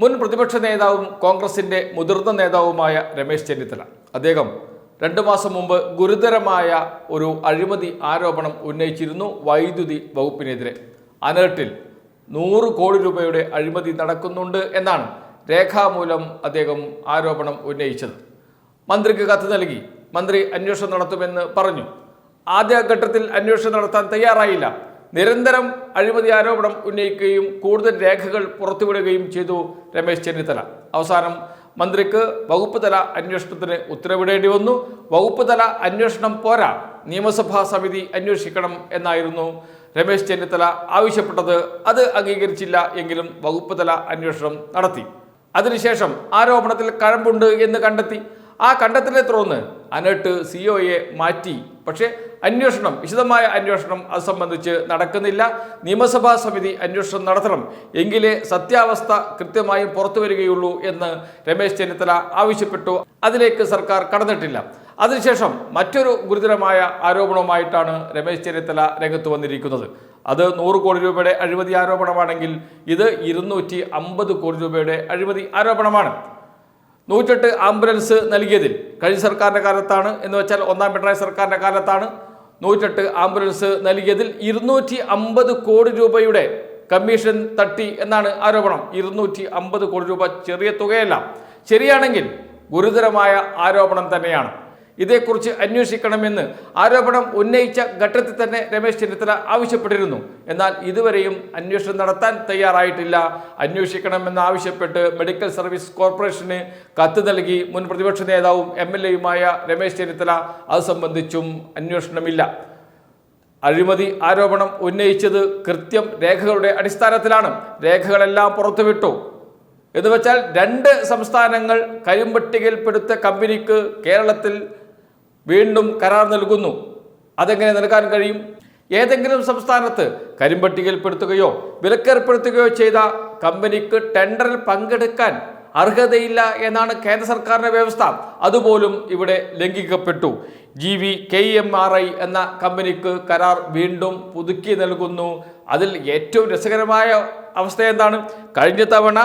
മുൻ പ്രതിപക്ഷ നേതാവും കോൺഗ്രസിന്റെ മുതിർന്ന നേതാവുമായ രമേശ് ചെന്നിത്തല. അദ്ദേഹം രണ്ടു മാസം മുമ്പ് ഗുരുതരമായ ഒരു അഴിമതി ആരോപണം ഉന്നയിച്ചിരുന്നു വൈദ്യുതി വകുപ്പിനെതിരെ. അനേർട്ടിൽ നൂറ് കോടി രൂപയുടെ അഴിമതി നടക്കുന്നുണ്ട് എന്നാണ് രേഖാമൂലം അദ്ദേഹം ആരോപണം ഉന്നയിച്ചത്. മന്ത്രിക്ക് കത്ത് നൽകി. മന്ത്രി അന്വേഷണം നടത്തുമെന്ന് പറഞ്ഞു. ആദ്യഘട്ടത്തിൽ അന്വേഷണം നടത്താൻ തയ്യാറായില്ല. നിരന്തരം അഴിമതി ആരോപണം ഉന്നയിക്കുകയും കൂടുതൽ രേഖകൾ പുറത്തുവിടുകയും ചെയ്തു രമേശ് ചെന്നിത്തല. അവസാനം മന്ത്രിക്ക് വകുപ്പ് തല അന്വേഷണത്തിന് ഉത്തരവിടേണ്ടി വന്നു. വകുപ്പ് തല അന്വേഷണം പോരാ നിയമസഭാ സമിതി അന്വേഷിക്കണം എന്നായിരുന്നു രമേശ് ചെന്നിത്തല ആവശ്യപ്പെട്ടത്. അത് അംഗീകരിച്ചില്ല എങ്കിലും വകുപ്പ് തല അന്വേഷണം നടത്തി. അതിനുശേഷം ആരോപണത്തിൽ കഴമ്പുണ്ട് എന്ന് കണ്ടെത്തി. ആ കണ്ടെത്തലിനെ തുടർന്ന് അനേട്ട് സിഒയെ മാറ്റി. പക്ഷേ അന്വേഷണം വിശദമായ അന്വേഷണം അത് സംബന്ധിച്ച് നടക്കുന്നില്ല. നിയമസഭാ സമിതി അന്വേഷണം നടത്തണം. എങ്കിലേ സത്യാവസ്ഥ കൃത്യമായി പുറത്തു വരികയുള്ളൂ എന്ന് രമേശ് ചെന്നിത്തല ആവശ്യപ്പെട്ടു. അതിലേക്ക് സർക്കാർ കടന്നിട്ടില്ല. അതിനുശേഷം മറ്റൊരു ഗുരുതരമായ ആരോപണവുമായിട്ടാണ് രമേശ് ചെന്നിത്തല രംഗത്ത് വന്നിരിക്കുന്നത്. അത് നൂറ് കോടി രൂപയുടെ അഴിമതി ആരോപണമാണെങ്കിൽ ഇത് ഇരുന്നൂറ്റി അമ്പത് കോടി രൂപയുടെ അഴിമതി ആരോപണമാണ്. നൂറ്റെട്ട് ആംബുലൻസ് നൽകിയതിൽ കഴിഞ്ഞ സർക്കാരിന്റെ കാലത്താണ് എന്ന് വെച്ചാൽ ഒന്നാം പിണറായി സർക്കാരിന്റെ കാലത്താണ് നൂറ്റെട്ട് ആംബുലൻസ് നൽകിയതിൽ ഇരുന്നൂറ്റി അമ്പത് കോടി രൂപയുടെ കമ്മീഷൻ തട്ടി എന്നാണ് ആരോപണം. ഇരുന്നൂറ്റി അമ്പത് കോടി രൂപ ചെറിയ തുകയല്ല. ശരിയാണെങ്കിൽ ഗുരുതരമായ ആരോപണം തന്നെയാണ്. ഇതേക്കുറിച്ച് അന്വേഷിക്കണമെന്ന് ആരോപണം ഉന്നയിച്ച ഘട്ടത്തിൽ തന്നെ രമേശ് ചെന്നിത്തല ആവശ്യപ്പെട്ടിരുന്നു. എന്നാൽ ഇതുവരെയും അന്വേഷണം നടത്താൻ തയ്യാറായിട്ടില്ല. അന്വേഷിക്കണമെന്ന് ആവശ്യപ്പെട്ട് മെഡിക്കൽ സർവീസ് കോർപ്പറേഷന് കത്ത് നൽകി മുൻ പ്രതിപക്ഷ നേതാവും എം എൽ എയുമായ രമേശ് ചെന്നിത്തല അത് സംബന്ധിച്ചും അന്വേഷണമില്ല. അഴിമതി ആരോപണം ഉന്നയിച്ചത് കൃത്യം രേഖകളുടെ അടിസ്ഥാനത്തിലാണ്. രേഖകളെല്ലാം പുറത്തുവിട്ടു. എന്ന് വെച്ചാൽ രണ്ട് സംസ്ഥാനങ്ങൾ കരിമ്പട്ടികയിൽപ്പെടുത്ത കമ്പനിക്ക് കേരളത്തിൽ വീണ്ടും കരാർ നൽകുന്നു. അതെങ്ങനെ നൽകാൻ കഴിയും? ഏതെങ്കിലും സംസ്ഥാനത്ത് കരിമ്പട്ടികയിൽപ്പെടുത്തുകയോ വിലക്കേർപ്പെടുത്തുകയോ ചെയ്ത കമ്പനിക്ക് ടെൻഡറിൽ പങ്കെടുക്കാൻ അർഹതയില്ല എന്നാണ് കേന്ദ്ര സർക്കാരിന്റെ വ്യവസ്ഥ. അതുപോലും ഇവിടെ ലംഘിക്കപ്പെട്ടു. G V K M R I എന്ന കമ്പനിക്ക് കരാർ വീണ്ടും പുതുക്കി നൽകുന്നു. അതിൽ ഏറ്റവും രസകരമായ അവസ്ഥ എന്താണ്? കഴിഞ്ഞ തവണ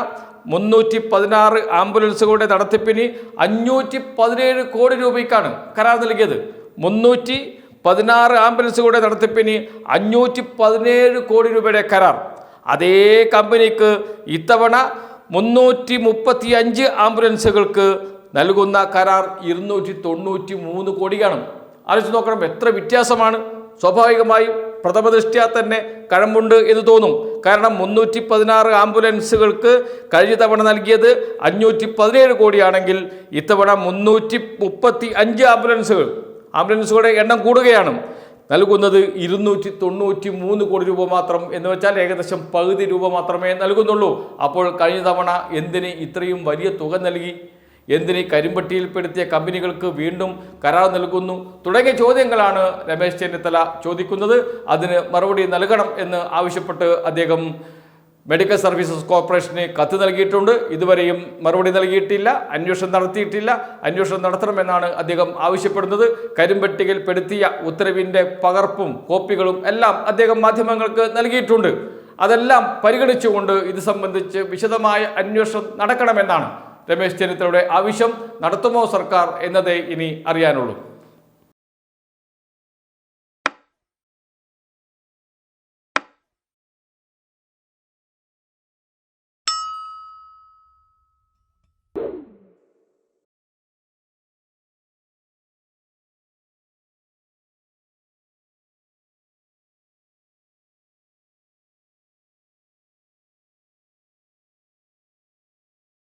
മുന്നൂറ്റി പതിനാറ് ആംബുലൻസുകളുടെ നടത്തിപ്പിന് അഞ്ഞൂറ്റി പതിനേഴ് കോടി രൂപയ്ക്കാണ് കരാർ നൽകിയത്. മുന്നൂറ്റി പതിനാറ് ആംബുലൻസുകളുടെ നടത്തിപ്പിന് അഞ്ഞൂറ്റി പതിനേഴ് കോടി രൂപയുടെ കരാർ. അതേ കമ്പനിക്ക് ഇത്തവണ മുന്നൂറ്റി മുപ്പത്തി അഞ്ച് ആംബുലൻസുകൾക്ക് നൽകുന്ന കരാർ ഇരുന്നൂറ്റി തൊണ്ണൂറ്റി മൂന്ന് കോടിയാണ്. ആലോചിച്ച് നോക്കണം എത്ര വ്യത്യാസമാണ്. സ്വാഭാവികമായും പ്രഥമദൃഷ്ട്യാ തന്നെ കഴമ്പുണ്ട് എന്ന് തോന്നും. കാരണം മുന്നൂറ്റി പതിനാറ് ആംബുലൻസുകൾക്ക് കഴിഞ്ഞ തവണ നൽകിയത് അഞ്ഞൂറ്റി പതിനേഴ് കോടിയാണെങ്കിൽ ഇത്തവണ മുന്നൂറ്റി മുപ്പത്തി അഞ്ച് ആംബുലൻസുകൾ. ആംബുലൻസുകളുടെ എണ്ണം കൂടുകയാണ്. നൽകുന്നത് ഇരുന്നൂറ്റി തൊണ്ണൂറ്റി മൂന്ന് കോടി രൂപ മാത്രം എന്ന് വെച്ചാൽ ഏകദേശം പകുതി രൂപ മാത്രമേ നൽകുന്നുള്ളൂ. അപ്പോൾ കഴിഞ്ഞ തവണ എന്തിന് ഇത്രയും വലിയ തുക നൽകി? എന്തിന് കരിമ്പട്ടിയിൽപ്പെടുത്തിയ കമ്പനികൾക്ക് വീണ്ടും കരാർ നൽകുന്നു? തുടങ്ങിയ ചോദ്യങ്ങളാണ് രമേശ് ചെന്നിത്തല ചോദിക്കുന്നത്. അതിന് മറുപടി നൽകണം എന്ന് ആവശ്യപ്പെട്ട് അദ്ദേഹം മെഡിക്കൽ സർവീസസ് കോർപ്പറേഷന് കത്ത് നൽകിയിട്ടുണ്ട്. ഇതുവരെയും മറുപടി നൽകിയിട്ടില്ല അന്വേഷണം നടത്തിയിട്ടില്ല. അന്വേഷണം നടത്തണമെന്നാണ് അദ്ദേഹം ആവശ്യപ്പെടുന്നത്. കരിമ്പട്ടികയിൽ പെടുത്തിയ ഉത്തരവിന്റെ പകർപ്പും കോപ്പികളും എല്ലാം അദ്ദേഹം മാധ്യമങ്ങൾക്ക് നൽകിയിട്ടുണ്ട്. അതെല്ലാം പരിഗണിച്ചുകൊണ്ട് ഇത് സംബന്ധിച്ച് വിശദമായ അന്വേഷണം നടക്കണമെന്നാണ് രമേശ് ചെന്നിത്തലയുടെ ആവശ്യം നടത്തുമോ സർക്കാർ എന്നതേ ഇനി അറിയാനുള്ളൂ.